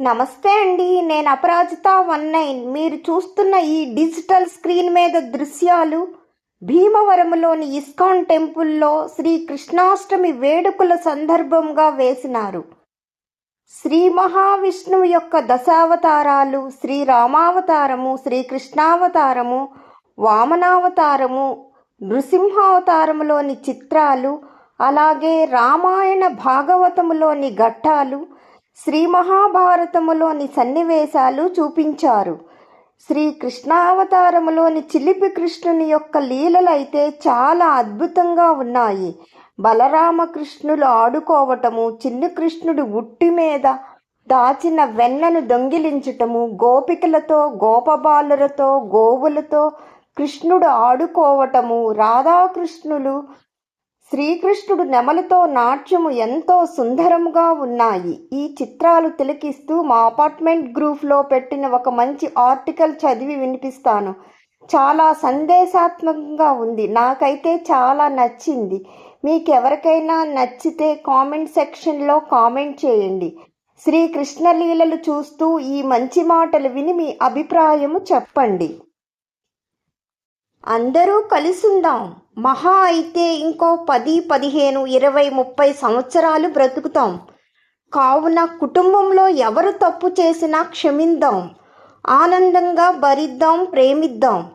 నమస్తే అండి నేను అపరాజిత వన్ నైన్. మీరు చూస్తున్న ఈ డిజిటల్ స్క్రీన్ మీద దృశ్యాలు భీమవరంలోని ఇస్కాన్ టెంపుల్లో శ్రీ కృష్ణాష్టమి వేడుకల సందర్భంగా వేసినారు. శ్రీ మహావిష్ణువు యొక్క దశావతారాలు శ్రీ రామావతారము శ్రీకృష్ణావతారము వామనావతారము నృసింహావతారములోని చిత్రాలు అలాగే రామాయణ భాగవతములోని ఘట్టాలు శ్రీ మహాభారతములోని సన్నివేశాలు చూపించారు. శ్రీ కృష్ణావతారములోని చిలిపి కృష్ణుని యొక్క లీలలైతే చాలా అద్భుతంగా ఉన్నాయి. బలరామకృష్ణులు ఆడుకోవటము చిన్ని కృష్ణుడు ఉట్టి మీద దాచిన వెన్నను దొంగిలించటము గోపికలతో గోపబాలులతో గోవులతో కృష్ణుడు ఆడుకోవటము రాధాకృష్ణులు శ్రీకృష్ణుడు నెమలితో నాట్యము ఎంతో సుందరముగా ఉన్నాయి. ఈ చిత్రాలు తిలకిస్తూ మా అపార్ట్మెంట్ గ్రూప్లో పెట్టిన ఒక మంచి ఆర్టికల్ చదివి వినిపిస్తాను. చాలా సందేశాత్మకంగా ఉంది. నాకైతే చాలా నచ్చింది. మీకు ఎవరికైనా నచ్చితే కామెంట్ సెక్షన్లో కామెంట్ చేయండి. శ్రీకృష్ణలీలలు చూస్తూ ఈ మంచి మాటలు విని మీ అభిప్రాయము చెప్పండి. అందరూ కలిసుందాం. మహా అయితే ఇంకో పది పదిహేను ఇరవై ముప్పై సంవత్సరాలు బ్రతుకుతాం. కావున కుటుంబంలో ఎవరు తప్పు చేసినా క్షమిద్దాం ఆనందంగా భరిద్దాం ప్రేమిద్దాం.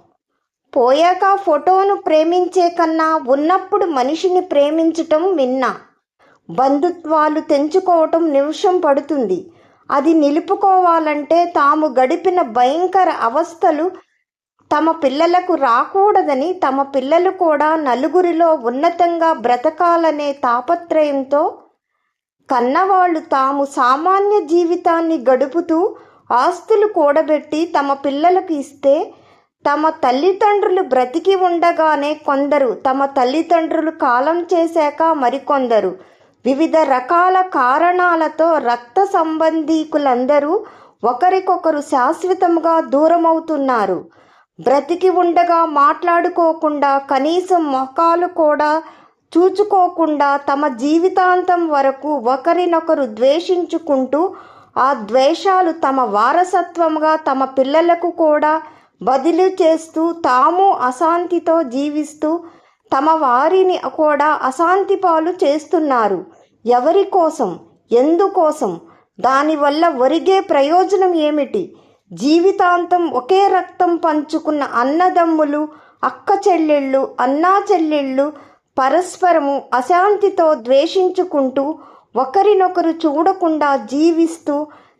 పోయాక ఫోటోను ప్రేమించే కన్నా ఉన్నప్పుడు మనిషిని ప్రేమించటం మిన్న. బంధుత్వాలు తెంచుకోవటం నిమిషం పడుతుంది. అది నిలుపుకోవాలంటే తాము గడిపిన భయంకర అవస్థలు తమ పిల్లలకు రాకూడదని తమ పిల్లలు కూడా నలుగురిలో ఉన్నతంగా బ్రతకాలనే తాపత్రయంతో కన్నవాళ్ళు తాము సామాన్య జీవితాన్ని గడుపుతూ ఆస్తులు కూడబెట్టి తమ పిల్లలకు ఇస్తే తమ తల్లిదండ్రులు బ్రతికి ఉండగానే కొందరు తమ తల్లిదండ్రులు కాలం చేశాక మరికొందరు. వివిధ రకాల కారణాలతో రక్త సంబంధీకులందరూ ఒకరికొకరు శాశ్వతంగా దూరమవుతున్నారు. బ్రతికి ఉండగా మాట్లాడుకోకుండా కనీసం మొఖాలు కూడా చూచుకోకుండా తమ జీవితాంతం వరకు ఒకరినొకరు ద్వేషించుకుంటూ ఆ ద్వేషాలు తమ వారసత్వంగా తమ పిల్లలకు కూడా బదిలీ చేస్తూ తాము అశాంతితో జీవిస్తూ తమ వారిని కూడా అశాంతి పాలు చేస్తున్నారు. ఎవరి కోసం? ఎందుకోసం? దానివల్ల ఒరిగే ప్రయోజనం ఏమిటి? జీవితాంతం ఒకే రక్తం పంచుకున్న అన్నదమ్ములు అక్క చెల్లెళ్ళు అన్నా చెల్లెళ్ళు పరస్పరము అశాంతితో ద్వేషించుకుంటూ ఒకరినొకరు చూడకుండా జీవిస్తూ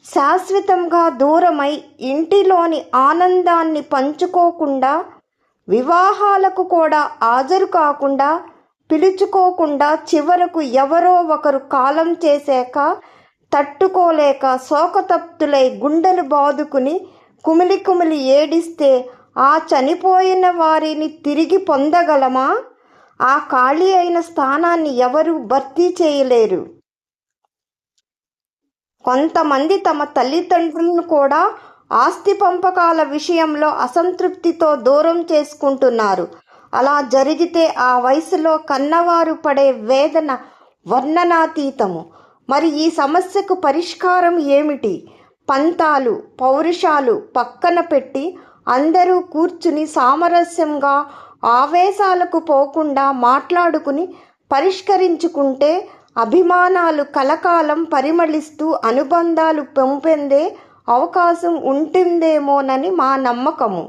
శాశ్వతంగా దూరమై ఇంటిలోని ఆనందాన్ని పంచుకోకుండా వివాహాలకు కూడా హాజరు కాకుండా పిలుచుకోకుండా చివరకు ఎవరో ఒకరు కాలం చేశాక తట్టుకోలేక శోకతప్తులై గుండెలు బాదుకుని కుమిలి కుమిలి ఏడిస్తే ఆ చనిపోయిన వారిని తిరిగి పొందగలమా? ఆ ఖాళీ అయిన స్థానాన్ని ఎవరు భర్తీ చేయలేరు. కొంతమంది తమ తల్లిదండ్రులను కూడా ఆస్తి పంపకాల విషయంలో అసంతృప్తితో దూరం చేసుకుంటున్నారు. అలా జరిగితే ఆ వయసులో కన్నవారు పడే వేదన వర్ణనాతీతము. మరి ఈ సమస్యకు పరిష్కారం ఏమిటి? పంతాలు పౌరుషాలు పక్కన పెట్టి అందరూ కూర్చుని సామరస్యంగా ఆవేశాలకు పోకుండా మాట్లాడుకుని పరిష్కరించుకుంటే అభిమానాలు కలకాలం పరిమళిస్తూ అనుబంధాలు పెంపొందే అవకాశం ఉంటుందేమోనని మా నమ్మకము.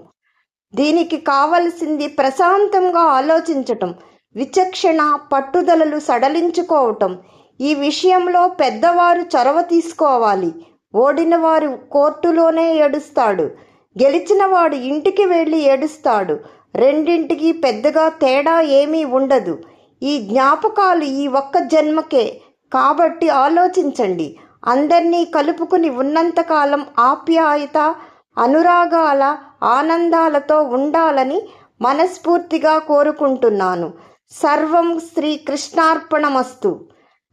దీనికి కావలసింది ప్రశాంతంగా ఆలోచించటం విచక్షణ పట్టుదలలు సడలించుకోవటం ఈ విషయంలో పెద్దవారు చొరవ తీసుకోవాలి. ఓడినవారు కోర్టులోనే ఏడుస్తాడు. గెలిచినవాడు ఇంటికి వెళ్ళి ఏడుస్తాడు. రెండింటికి పెద్దగా తేడా ఏమీ ఉండదు. ఈ జ్ఞాపకాలు ఈ ఒక్క జన్మకే. కాబట్టి ఆలోచించండి. అందరినీ కలుపుకుని ఉన్నంతకాలం ఆప్యాయత అనురాగాల ఆనందాలతో ఉండాలని మనస్ఫూర్తిగా కోరుకుంటున్నాను. సర్వం శ్రీకృష్ణార్పణమస్తు